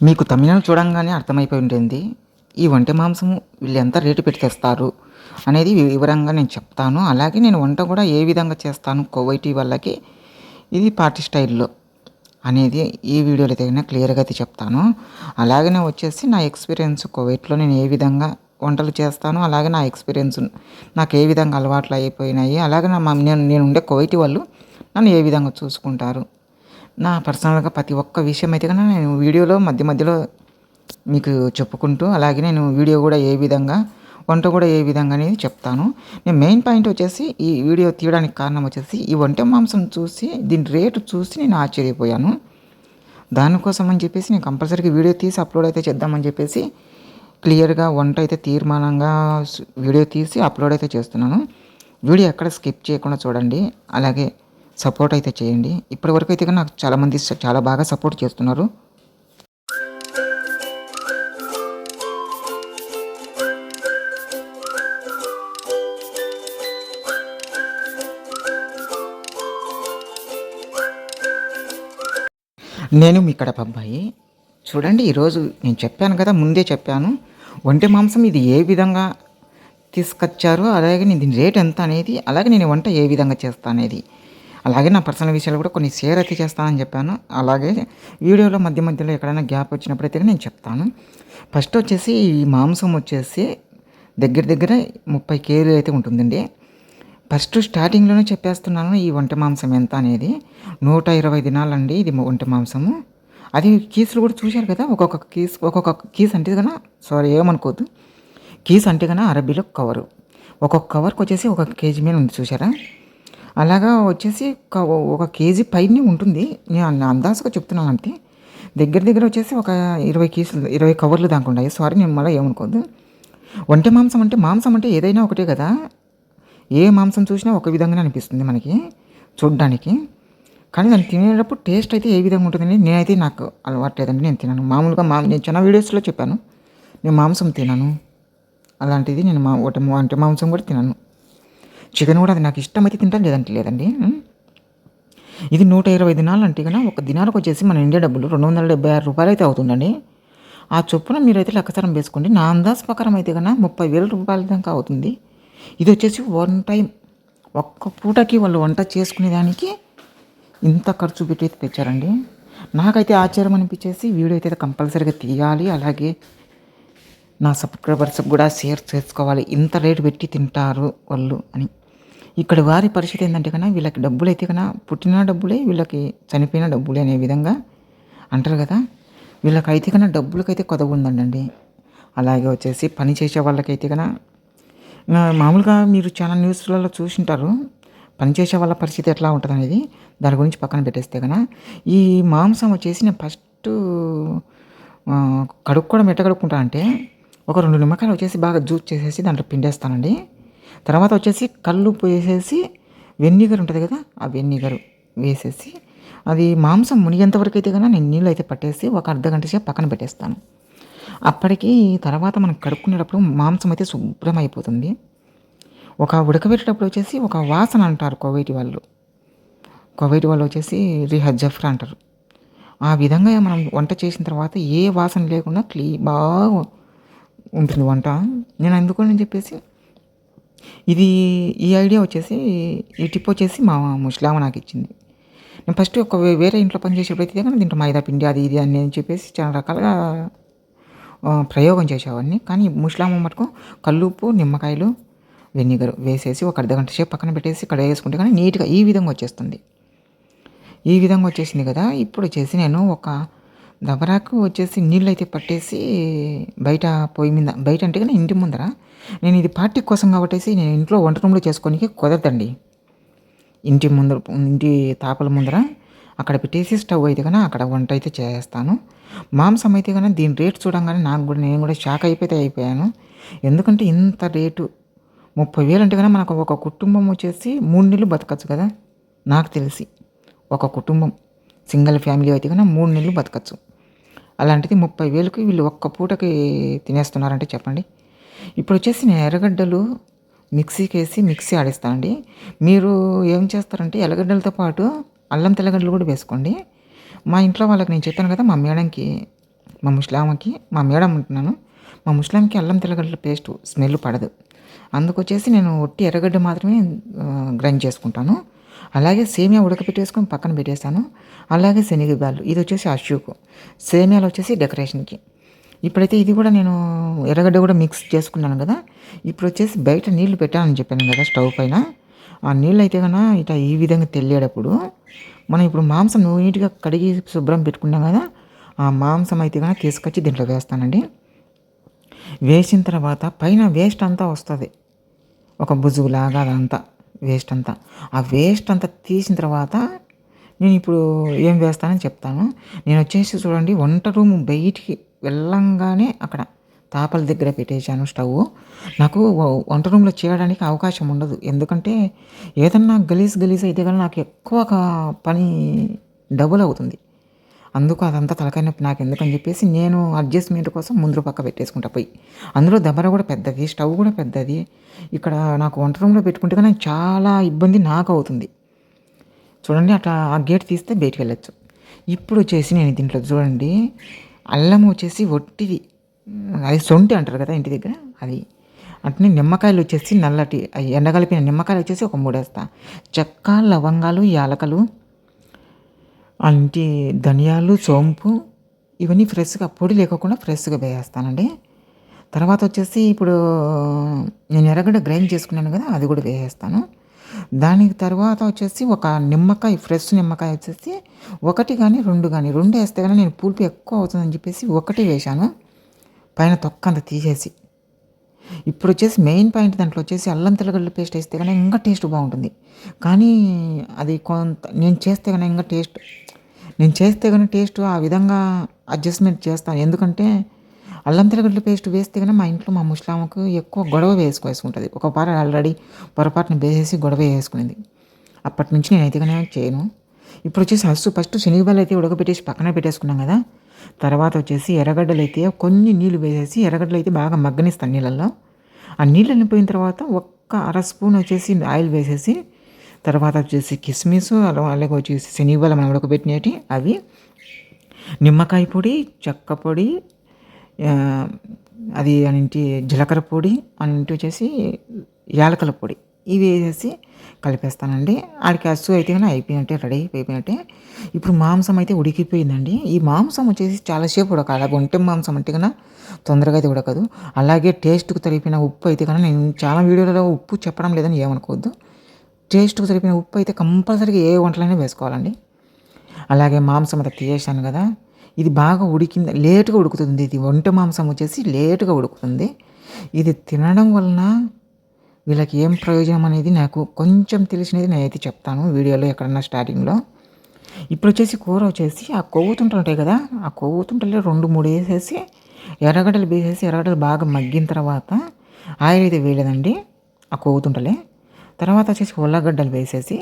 మీకు తమిళనాడు చూడంగానే అర్థమైపోయి ఉంటుంది. ఈ వంట మాంసం వీళ్ళు ఎంత రేటు పెట్టి తెస్తారు అనేది వివరంగా నేను చెప్తాను. అలాగే నేను వంట కూడా ఏ విధంగా చేస్తాను కోవైటీ వాళ్ళకి ఇది పార్టీ స్టైల్లో అనేది ఈ వీడియోలో అయితే క్లియర్గా అయితే చెప్తాను. అలాగనే వచ్చేసి నా ఎక్స్పీరియన్స్ కోవైట్లో నేను ఏ విధంగా వంటలు చేస్తాను అలాగే నా ఎక్స్పీరియన్స్ నాకు ఏ విధంగా అలవాట్లు అయిపోయినాయి అలాగే నా నేను నేను ఉండే కోవైటీ వాళ్ళు నన్ను ఏ విధంగా చూసుకుంటారు నా పర్సనల్గా ప్రతి ఒక్క విషయం అయితే కన్నా నేను వీడియోలో మధ్య మధ్యలో మీకు చెప్పుకుంటూ అలాగే నేను వీడియో కూడా ఏ విధంగా వంట కూడా ఏ విధంగా అనేది చెప్తాను. నేను మెయిన్ పాయింట్ వచ్చేసి ఈ వీడియో తీయడానికి కారణం వచ్చేసి ఈ వంట మాంసం చూసి దీని రేటు చూసి నేను ఆశ్చర్యపోయాను. దానికోసం అని చెప్పేసి నేను కంపల్సరీగా వీడియో తీసి అప్లోడ్ అయితే చేద్దామని చెప్పేసి క్లియర్గా వంట అయితే తీర్మానంగా వీడియో తీసి అప్లోడ్ అయితే చేస్తున్నాను. వీడియో ఎక్కడ స్కిప్ చేయకుండా చూడండి. అలాగే సపోర్ట్ అయితే చేయండి. ఇప్పటి వరకు అయితే నాకు చాలామంది చాలా బాగా సపోర్ట్ చేస్తున్నారు. నేను మీ కడప అబ్బాయి. చూడండి ఈరోజు నేను చెప్పాను కదా ముందే చెప్పాను. వంట మాంసం ఇది ఏ విధంగా తీసుకొచ్చారో అలాగే నేను దీని రేట్ ఎంత అనేది అలాగే నేను వంట ఏ విధంగా చేస్తాను అనేది. అలాగే నా పర్సనల్ విషయాలు కూడా కొన్ని షేర్ అయితే చేస్తానని చెప్పాను. అలాగే వీడియోలో మధ్య మధ్యలో ఎక్కడైనా గ్యాప్ వచ్చినప్పుడైతే నేను చెప్తాను. ఫస్ట్ వచ్చేసి ఈ మాంసం వచ్చేసి దగ్గర దగ్గర ముప్పై కేజీలు అయితే ఉంటుందండి. ఫస్ట్ స్టార్టింగ్లోనే చెప్పేస్తున్నాను ఈ వంట మాంసం ఎంత అనేది. నూట ఇరవై దినాలండి ఇది వంట మాంసము. అది కీసులు కూడా చూశారు కదా ఒక్కొక్క కీస్ ఒక్కొక్క కీస్ అంటే కన్నా సారీ ఏమనుకోవద్దు. కీస్ అంటే కన్నా అరబీలో కవరు. ఒక్కొక్క కవర్కి వచ్చేసి ఒక కేజీ మీద ఉంది చూసారా అలాగా వచ్చేసి ఒక- కేజీ పైనే ఉంటుంది. నేను అందాజుగా చెప్తున్నాను అంతే దగ్గర దగ్గర వచ్చేసి ఒక ఇరవై కేసులు ఇరవై కవర్లు దాకా ఉన్నాయి. సారీ నేను మళ్ళీ ఏమనుకోదు వంట మాంసం అంటే మాంసం అంటే ఏదైనా ఒకటే కదా. ఏ మాంసం చూసినా ఒక విధంగానే అనిపిస్తుంది మనకి చూడ్డానికి. కానీ దాన్ని తినేటప్పుడు టేస్ట్ అయితే ఏ విధంగా ఉంటుందని నేనైతే నాకు అలవాటు లేదండి. నేను తిన్నాను మామూలుగా మా నేను చిన్న వీడియోస్లో చెప్పాను. నేను మాంసం తినను. అలాంటిది నేను మా ఒకటి వంట మాంసం కూడా తిన్నాను చికెన్ కూడా అది నాకు ఇష్టమైతే తింటాను లేదంటే లేదండి. ఇది నూట ఇరవై దినాలు అంటే కన్నా ఒక దినాలకు వచ్చేసి మన ఇండియా డబ్బులు రెండు వందల డెబ్బై ఆరు రూపాయలు అయితే అవుతుందండి. ఆ చొప్పున మీరైతే లెక్కసారం వేసుకోండి. నా అందాజ ప్రకారం అయితే కన్నా ముప్పై వేల రూపాయల దాకా అవుతుంది. ఇది వచ్చేసి వన్ టైం ఒక్క పూటకి వాళ్ళు వంట చేసుకునే దానికి ఇంత ఖర్చు పెట్టి అయితే తెచ్చారండి. నాకైతే ఆశ్చర్యం అనిపించేసి వీడియో అయితే కంపల్సరీగా తీయాలి. అలాగే నా సబ్స్క్రైబర్స్ కూడా షేర్ చేసుకోవాలి. ఇంత రేటు పెట్టి తింటారు వాళ్ళు అని. ఇక్కడ వారి పరిస్థితి ఏంటంటే కన్నా వీళ్ళకి డబ్బులు అయితే కన్నా పుట్టిన డబ్బులే వీళ్ళకి చనిపోయిన డబ్బులే అనే విధంగా అంటారు కదా. వీళ్ళకైతే కన్నా డబ్బులకైతే కొదవ ఉందండి అలాగే వచ్చేసి పని చేసే వాళ్ళకైతే కన్నా మామూలుగా మీరు చాలా న్యూస్లలో చూసింటారు పనిచేసే వాళ్ళ పరిస్థితి ఎట్లా ఉంటుంది అనేది దాని గురించి పక్కన పెట్టేస్తే కన్నా ఈ మాంసం వచ్చేసి నేను ఫస్ట్ కడుక్కోవడం ఎట్ట కడుక్కుంటా అంటే ఒక రెండు నిమ్మకాయలు వచ్చేసి బాగా జ్యూస్ చేసేసి దాంట్లో పిండేస్తానండి. తర్వాత వచ్చేసి కళ్ళు వేసేసి వెన్నీగర్ ఉంటుంది కదా ఆ వెనిగర్ వేసేసి అది మాంసం మునిగేంతవరకు అయితే కన్నా నేను నీళ్ళు అయితే పట్టేసి ఒక అర్ధ గంట సేపు పక్కన పెట్టేస్తాను. అప్పటికి తర్వాత మనం కడుక్కునేటప్పుడు మాంసం అయితే శుభ్రం అయిపోతుంది. ఒక ఉడకబెట్టేటప్పుడు వచ్చేసి ఒక వాసన అంటారు కోవైటి వాళ్ళు. కోవైటి వాళ్ళు వచ్చేసి రిహజ్ జఫ్రా అంటారు. ఆ విధంగా మనం వంట చేసిన తర్వాత ఏ వాసన లేకుండా క్లీ బాగా ఉంటుంది వంట. నేను అందుకని చెప్పేసి ఇది ఈ ఐడియా వచ్చేసి ఈ టిప్ వచ్చేసి మా ముసలామ నాకు ఇచ్చింది. నేను ఫస్ట్ ఒక వేరే ఇంట్లో పనిచేసేటప్పుడు అయితే కానీ దీంట్లో మైదా పిండి అది ఇది అని అని చెప్పేసి చాలా రకాలుగా ప్రయోగం చేసేవాడిని. కానీ ముస్లామ మటుకు కల్లుప్పు నిమ్మకాయలు వెనిగర్ వేసేసి ఒక అర్ధగంట సేపు పక్కన పెట్టేసి ఇక్కడ వేసుకుంటే కానీ నీట్గా ఈ విధంగా వచ్చేస్తుంది. ఈ విధంగా వచ్చేసింది కదా. ఇప్పుడు వచ్చేసి నేను ఒక దబరాకు వచ్చేసి నీళ్ళు అయితే పట్టేసి బయట పొయ్యి మీద బయట అంటే కానీ ఇంటి ముందర. నేను ఇది పార్టీ కోసం కాబట్టేసి నేను ఇంట్లో వంట రూమ్లో చేసుకోనికి కుదరదండి. ఇంటి ముందర ఇంటి తాపల ముందర అక్కడ పెట్టేసి స్టవ్ అయితే కానీ అక్కడ వంట అయితే చేస్తాను. మాంసం అయితే కానీ దీని రేట్ చూడంగానే నాకు కూడా నేను కూడా షాక్ అయిపోతే అయిపోయాను. ఎందుకంటే ఇంత రేటు ముప్పై వేలు అంటే కానీ మనకు ఒక కుటుంబం వచ్చేసి మూడు నెలలు బతకచ్చు కదా నాకు తెలిసి. ఒక కుటుంబం సింగిల్ ఫ్యామిలీ అయితే కానీ మూడు నెలలు బతకచ్చు. అలాంటిది ముప్పై వేలకి వీళ్ళు ఒక్క పూటకి తినేస్తున్నారంటే చెప్పండి. ఇప్పుడు వచ్చేసి నేను ఎర్రగడ్డలు మిక్సీకి వేసి మిక్సీ ఆడిస్తానండి. మీరు ఏం చేస్తారంటే ఎర్రగడ్డలతో పాటు అల్లం తెల్లగడ్డలు కూడా వేసుకోండి. మా ఇంట్లో వాళ్ళకి నేను చెప్పాను కదా మా మేడంకి మా ముస్లామకి మా మేడం అంటున్నాను మా ముస్లాంకి అల్లం తెల్లగడ్డల పేస్ట్ స్మెల్ పడదు. అందుకొచ్చేసి నేను ఒట్టి ఎర్రగడ్డ మాత్రమే గ్రైండ్ చేసుకుంటాను. అలాగే సేమియా ఉడకపెట్టేసుకొని పక్కన పెట్టేస్తాను. అలాగే శనగబాలు ఇది వచ్చేసి అష్యూకు సేమియాలు వచ్చేసి డెకరేషన్కి. ఇప్పుడైతే ఇది కూడా నేను ఎర్రగడ్డ కూడా మిక్స్ చేసుకున్నాను కదా. ఇప్పుడు వచ్చేసి బయట నీళ్ళు పెట్టానని చెప్పాను కదా స్టవ్ పైన. ఆ నీళ్ళు అయితే కన్నా ఇట్లా ఈ విధంగా తెల్లేటప్పుడు మనం ఇప్పుడు మాంసం నీట్గా కడిగి శుభ్రం పెట్టుకున్నాం కదా ఆ మాంసం అయితే కన్నా తీసుకొచ్చి దీంట్లో వేస్తానండి. వేసిన తర్వాత పైన వేస్ట్ అంతా వస్తుంది. ఒక బుజుగులాగా అదంతా. వేస్ట్ అంతా. ఆ వేస్ట్ అంతా తీసిన తర్వాత నేను ఇప్పుడు ఏం వేస్తానని చెప్తాను. నేను వచ్చేసి చూడండి వంట రూమ్ బయటికి వెళ్ళంగానే అక్కడ తాపల దగ్గర పెట్టేశాను స్టవ్. నాకు వంట రూమ్లో చేయడానికి అవకాశం ఉండదు. ఎందుకంటే ఏదన్నా గలీజ్ గలీజ్ అయితే కానీ నాకు ఎక్కువ పని డబుల్ అవుతుంది. అందుకు అదంతా తలకాయ నొప్పి నాకు ఎందుకని చెప్పేసి నేను అడ్జస్ట్మెంట్ కోసం ముందు పక్క పెట్టేసుకుంటా పోయి. అందులో దబర కూడా పెద్దది స్టవ్ కూడా పెద్దది. ఇక్కడ నాకు వంట రూమ్లో పెట్టుకుంటే కానీ చాలా ఇబ్బంది నాకు అవుతుంది చూడండి అట్లా ఆ గేట్ తీస్తే బయటికి వెళ్ళచ్చు. ఇప్పుడు వచ్చేసి నేను దీంట్లో చూడండి అల్లం వచ్చేసి ఒట్టిది. అది సొంటి అంటారు కదా ఇంటి దగ్గర అది. అట్నే నిమ్మకాయలు వచ్చేసి నల్లటి ఎండగలిపిన నిమ్మకాయలు వచ్చేసి ఒక మూడేస్తా. చెక్క లవంగాలు యాలకలు అంటే ధనియాలు సోంపు ఇవన్నీ ఫ్రెష్గా పొడి లేకుండా ఫ్రెష్గా వేసేస్తానండి తర్వాత వచ్చేసి ఇప్పుడు నేను ఎర్రగడ్డ గ్రైండ్ చేసుకున్నాను కదా అది కూడా వేసేస్తాను దానికి తర్వాత వచ్చేసి ఒక నిమ్మకాయ ఫ్రెష్ నిమ్మకాయ వచ్చేసి ఒకటి కానీ రెండు కానీ రెండు వేస్తే కానీ నేను పులుపు ఎక్కువ అవుతుందని చెప్పేసి ఒకటి వేశాను. పైన తొక్క అంత తీసేసి ఇప్పుడు వచ్చేసి మెయిన్ పాయింట్ దాంట్లో వచ్చేసి అల్లం తెల్లగడ్డల పేస్ట్ వేస్తే కానీ ఇంకా టేస్ట్ బాగుంటుంది. కానీ అది కొంత నేను చేస్తే కానీ ఇంకా టేస్ట్ నేను చేస్తే కానీ టేస్ట్ ఆ విధంగా అడ్జస్ట్మెంట్ చేస్తాను. ఎందుకంటే అల్లం తెల్లగడ్డల పేస్ట్ వేస్తే కానీ మా ఇంట్లో మా ముస్లాంకు ఎక్కువ గొడవ వేసుకుంటుంది ఒక పార ఆల్రెడీ పొరపాటున వేసేసి గొడవ వేసుకునేది. అప్పటి నుంచి నేనైతే కానీ చేయను. ఇప్పుడు వచ్చేసి ఫస్ట్ ఫస్ట్ శనగబాలు అయితే ఉడకబెట్టేసి పక్కన పెట్టేసుకున్నాం కదా. తర్వాత వచ్చేసి ఎర్రగడ్డలు అయితే కొన్ని నీళ్ళు వేసేసి ఎర్రగడ్డలు అయితే బాగా మగ్గనిస్తాను నీళ్ళల్లో. ఆ నీళ్ళు వెళ్ళిపోయిన తర్వాత ఒక్క అర స్పూన్ వచ్చేసి ఆయిల్ వేసేసి తర్వాత వచ్చేసి కిస్మిస్ అలాగే వచ్చేసి శనగబాల మనం ఉడకబెట్టినవి అవి నిమ్మకాయ పొడి చెక్క పొడి అది అనింటి జీలకర్ర పొడి అనింటి వచ్చేసి యాలకల పొడి. ఇవి వేసేసి కలిపేస్తానండి. ఆడికి అస్సు అయితే కానీ అయిపోయినట్టే రెడీ అయిపోయినట్టే. ఇప్పుడు మాంసం అయితే ఉడికిపోయిందండి. ఈ మాంసం వచ్చేసి చాలాసేపు ఉడకాలి. ఒంటె మాంసం అంటే కన్నా తొందరగా అయితే ఉడకదు. అలాగే టేస్ట్కు తరిపిన ఉప్పు అయితే కన్నా నేను చాలా వీడియోలలో ఉప్పు చెప్పడం లేదని ఏమనుకోవద్దు. టేస్ట్కి సరిపోయిన ఉప్పు అయితే కంపల్సరీగా ఏ వంటలైనా వేసుకోవాలండి. అలాగే మాంసం అంతా తీసేసాను కదా. ఇది బాగా ఉడికింది లేటుగా ఉడుకుతుంది. ఇది ఒంటె మాంసం వచ్చేసి లేటుగా ఉడుకుతుంది. ఇది తినడం వలన వీళ్ళకి ఏం ప్రయోజనం అనేది నాకు కొంచెం తెలిసినది నేనైతే చెప్తాను వీడియోలో ఎక్కడన్నా స్టార్టింగ్లో ఇప్పుడు వచ్చేసి కూర వచ్చేసి ఆ కొవ్వుతుంటలు ఉంటాయి కదా ఆ కొవ్వుతుంటలు రెండు మూడు వేసేసి ఎర్రగడ్డలు వేసేసి ఎర్రగడ్డలు బాగా మగ్గిన తర్వాత ఆయిల్ అయితే వేయలేదండి ఆ కొవ్వుతుంటలే. తర్వాత వచ్చేసి ఉల్లగడ్డలు వేసేసి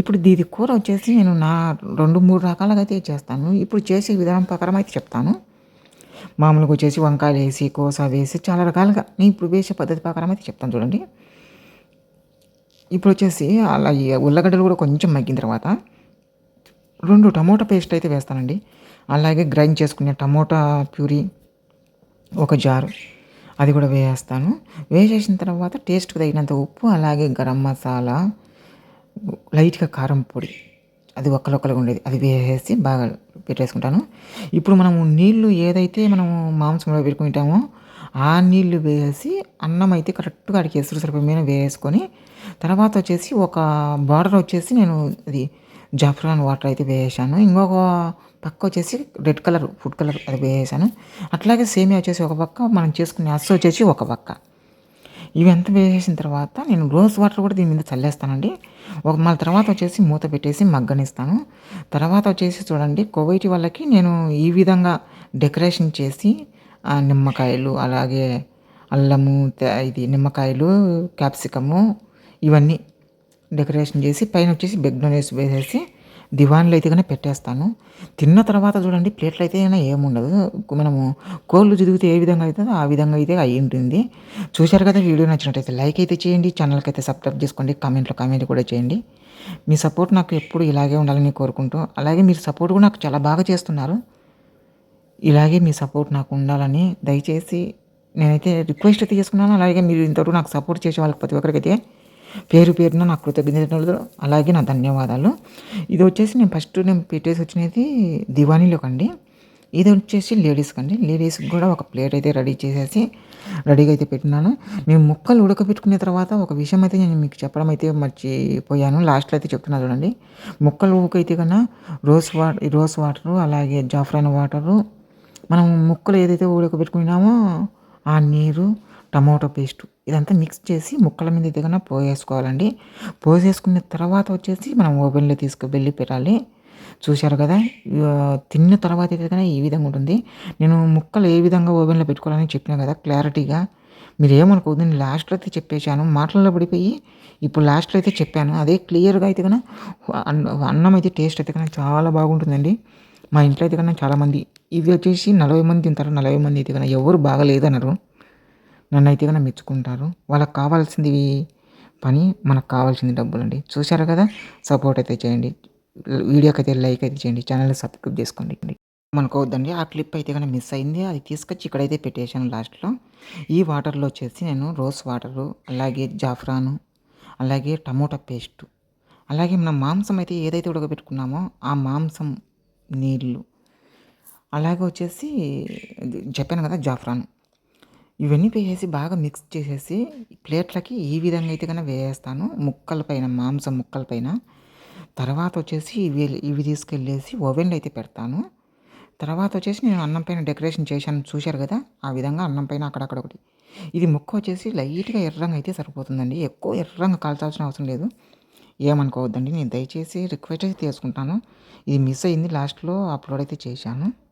ఇప్పుడు దీది కూర వచ్చేసి నేను నా రెండు మూడు రకాలుగా అయితే చేస్తాను. ఇప్పుడు చేసే విధానం ప్రకారం అయితే చెప్తాను. మామూలుగా వచ్చేసి వంకాయలు వేసి కోస వేసి చాలా రకాలుగా నేను ఇప్పుడు వేసే పద్ధతి ప్రకారం అయితే చెప్తాను చూడండి. ఇప్పుడు వచ్చేసి అలా ఉల్లగడ్డలు కూడా కొంచెం మగ్గిన తర్వాత రెండు టమోటా పేస్ట్ అయితే వేస్తానండి. అలాగే గ్రైండ్ చేసుకునే టమోటా ప్యూరీ ఒక జారు అది కూడా వేసేస్తాను వేసేసిన తర్వాత టేస్ట్కి తగినంత ఉప్పు అలాగే గరం మసాలా లైట్గా కారం పొడి అది ఒక్కలొక్కలుగా ఉండేది. అది వేసేసి బాగా పెట్టేసుకుంటాను. ఇప్పుడు మనము నీళ్ళు ఏదైతే మనము మాంసంలో పెట్టుకుంటామో ఆ నీళ్ళు వేసి అన్నం అయితే కరెక్ట్గా అడిగి ఎసురు సరిపోయిన వేసుకొని తర్వాత వచ్చేసి ఒక బార్డర్ వచ్చేసి నేను అది జాఫ్రాన్ వాటర్ అయితే వేసాను ఇంకొక పక్క వచ్చేసి రెడ్ కలర్ ఫుడ్ కలర్ అది వేసాను అట్లాగే సేమియా వచ్చేసి ఒక పక్క మనం చేసుకునే అస్సు వచ్చేసి ఒక పక్క. ఇవంతా వేసేసిన తర్వాత నేను రోజ్ వాటర్ కూడా దీని మీద చల్లేస్తానండి. ఒక మళ్ళీ తర్వాత వచ్చేసి మూత పెట్టేసి మగ్గనిస్తాను. తర్వాత వచ్చేసి చూడండి కోవైటి వాళ్ళకి నేను ఈ విధంగా డెకరేషన్ చేసి నిమ్మకాయలు అలాగే అల్లము ఇది నిమ్మకాయలు క్యాప్సికము ఇవన్నీ డెకరేషన్ చేసి పైన వచ్చేసి బెగ్నోనేస్ వేసేసి దివాన్లో అయితే కానీ పెట్టేస్తాను. తిన్న తర్వాత చూడండి ప్లేట్లు అయితే ఏముండదు. మనము కోళ్ళు తిరిగితే ఏ విధంగా అవుతుందో ఆ విధంగా అయితే అయి ఉంటుంది. చూశారు కదా వీడియో నచ్చినట్టయితే లైక్ అయితే చేయండి ఛానల్కి అయితే సబ్స్క్రైబ్ చేసుకోండి కామెంట్లో కామెంట్ కూడా చేయండి. మీ సపోర్ట్ నాకు ఎప్పుడు ఇలాగే ఉండాలని కోరుకుంటూ అలాగే మీరు సపోర్ట్ కూడా నాకు చాలా బాగా చేస్తున్నారు. ఇలాగే మీ సపోర్ట్ నాకు ఉండాలని దయచేసి నేనైతే రిక్వెస్ట్ అయితే చేసుకున్నాను. అలాగే మీరు ఇంతవరకు నాకు సపోర్ట్ చేసే వాళ్ళకి ప్రతి ఒక్కరికైతే పేరు పేరున నా కృతజ్ఞతలు అలాగే నా ధన్యవాదాలు. ఇది వచ్చేసి నేను ఫస్ట్ నేను పెట్టేసి వచ్చినది దివానీలోకి అండి. ఇది వచ్చేసి లేడీస్కి అండి. లేడీస్కి కూడా ఒక ప్లేట్ అయితే రెడీ చేసేసి రెడీగా అయితే పెట్టినాను. నేను ముక్కలు ఉడకబెట్టుకున్న తర్వాత ఒక విషయం అయితే నేను మీకు చెప్పడం అయితే మర్చిపోయాను. లాస్ట్లో అయితే చెప్తున్నా చూడండి. ముక్కలు ఉడకైతే కన్నా రోస్ వాటర్ రోస్ వాటరు అలాగే జాఫ్రాన్ వాటరు మనం ముక్కలు ఏదైతే ఉడకబెట్టుకున్నామో ఆ నీరు టమాటో పేస్ట్ ఇదంతా మిక్స్ చేసి ముక్కల మీద ఎదగన పోసేసుకోవాలండి. పోసేసుకున్న తర్వాత వచ్చేసి మనం ఓవెన్లో తీసుకువెళ్ళి పెట్టాలి. చూశారు కదా? తిన్న తర్వాత ఏదైనా ఈ విధంగా ఉంటుంది. నేను ముక్కలు ఏ విధంగా ఓవెన్లో పెట్టుకోవాలని చెప్పినా కదా క్లారిటీగా. మీరు ఏమనుకోవద్దు నేను లాస్ట్లో అయితే చెప్పేశాను. మాటల్లో పడిపోయి ఇప్పుడు లాస్ట్లో అయితే చెప్పాను. అదే క్లియర్గా అయితే కన్నా అన్నం అయితే టేస్ట్ అయితే కన్నా చాలా బాగుంటుందండి. మా ఇంట్లో అయితే కన్నా చాలామంది ఇవి వచ్చేసి నలభై మంది తింటారు. నలభై మంది అయితే కన్నా ఎవరు బాగలేదన్నారు. నన్ను అయితే కన్నా మెచ్చుకుంటారు. వాళ్ళకి కావాల్సింది పని మనకు కావాల్సింది డబ్బులు అండి చూశారు కదా? సపోర్ట్ అయితే చేయండి. వీడియోకి అయితే లైక్ అయితే చేయండి. ఛానల్ సబ్స్క్రైబ్ చేసుకోండి. మనకోవద్దండి ఆ క్లిప్ అయితే కనుక మిస్ అయింది? అది తీసుకొచ్చి ఇక్కడైతే పెట్టేశాను లాస్ట్లో. ఈ వాటర్లో వచ్చేసి నేను రోస్ వాటరు అలాగే జాఫ్రాను అలాగే టమోటా పేస్టు అలాగే మనం మాంసం అయితే ఏదైతే ఉడకబెట్టుకున్నామో ఆ మాంసం నీళ్ళు అలాగే వచ్చేసి చెప్పాను కదా జాఫ్రాన్. ఇవన్నీ వేసేసి బాగా మిక్స్ చేసేసి ప్లేట్లకి ఈ విధంగా అయితే కన్నా వేసేస్తాను. ముక్కలపైన మాంసం ముక్కలపైన తర్వాత వచ్చేసి ఇవి ఇవి తీసుకెళ్ళేసి ఓవెన్లో అయితే పెడతాను. తర్వాత వచ్చేసి నేను అన్నం పైన డెకరేషన్ చేశాను. చూశారు కదా? ఆ విధంగా అన్నం పైన అక్కడక్కడ ఒకటి. ఇది ముక్క వచ్చేసి లైట్గా ఎర్రంగా అయితే సరిపోతుందండి. ఎక్కువ ఎర్రంగా కాల్చాల్సిన అవసరం లేదు. ఏమనుకోవద్దండి. నేను దయచేసి రిక్వెస్ట్ అయితే తీసుకుంటాను. ఇది మిస్ అయింది. లాస్ట్లో అప్లోడ్ అయితే చేశాను.